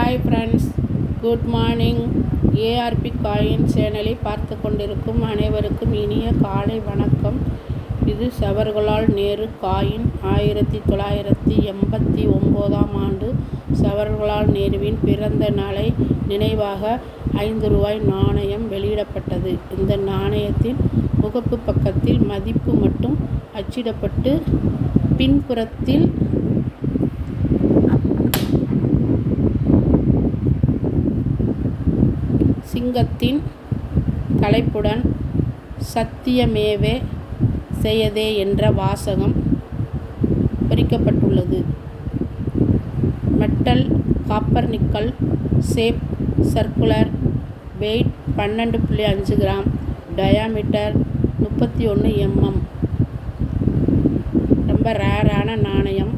Hi friends good morning ARP coin சேனலை பார்த்து கொண்டிருக்கும் அனைவருக்கும் இனிய காலை வணக்கம். இது சவர்களால் நேரு காயின் ஆயிரத்தி தொள்ளாயிரத்தி எண்பத்தி ஒம்போதாம் ஆண்டு சவர்களால் நேருவின் பிறந்த நாளை நினைவாக ஐந்து ரூபாய் நாணயம் வெளியிடப்பட்டது. இந்த நாணயத்தின் முகப்பு பக்கத்தில் மதிப்பு மட்டும் அச்சிடப்பட்டு பின்புறத்தில் சிங்கத்தின் தலைப்புடன் சத்தியமேவே செய்யதே என்ற வாசகம் பிரிக்கப்பட்டுள்ளது metal copper nickel shape circular weight பன்னெண்டு புள்ளி அஞ்சு கிராம் டயாமீட்டர் முப்பத்தி ஒன்று எம்எம் ரொம்ப ரேரான நாணயம்.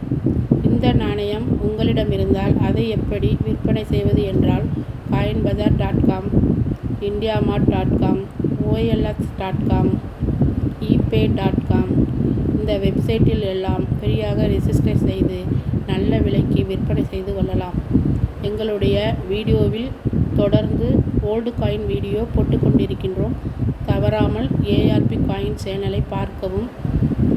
இந்த நாணயம் உங்களிடம் இருந்தால் அதை எப்படி விற்பனை செய்வது என்றால் coin bazaar com IndiaMART dot com OLX dot com eBay dot com இந்த வெப்சைட்டில் எல்லாம் ஃப்ரீயாக ரிஜிஸ்டர் செய்து நல்ல விலைக்கு விற்பனை செய்து கொள்ளலாம். எங்களுடைய வீடியோவில் தொடர்ந்து ஓல்டு காயின் வீடியோ போட்டுக்கொண்டிருக்கின்றோம் தவறாமல் ஏஆர்பி காயின் சேனலை பார்க்கவும்.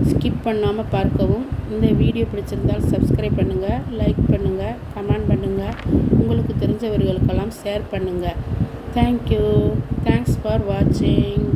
ஸ்கிப் பண்ணாமல் பார்க்கவும். இந்த வீடியோ பிடிச்சிருந்தால் சப்ஸ்கிரைப் பண்ணுங்கள் லைக் பண்ணுங்கள் கமெண்ட் பண்ணுங்கள் உங்களுக்கு தெரிஞ்சவர்களுக்கெல்லாம் ஷேர் பண்ணுங்கள் தேங்க்யூ தேங்க்ஸ் ஃபார் வாட்சிங்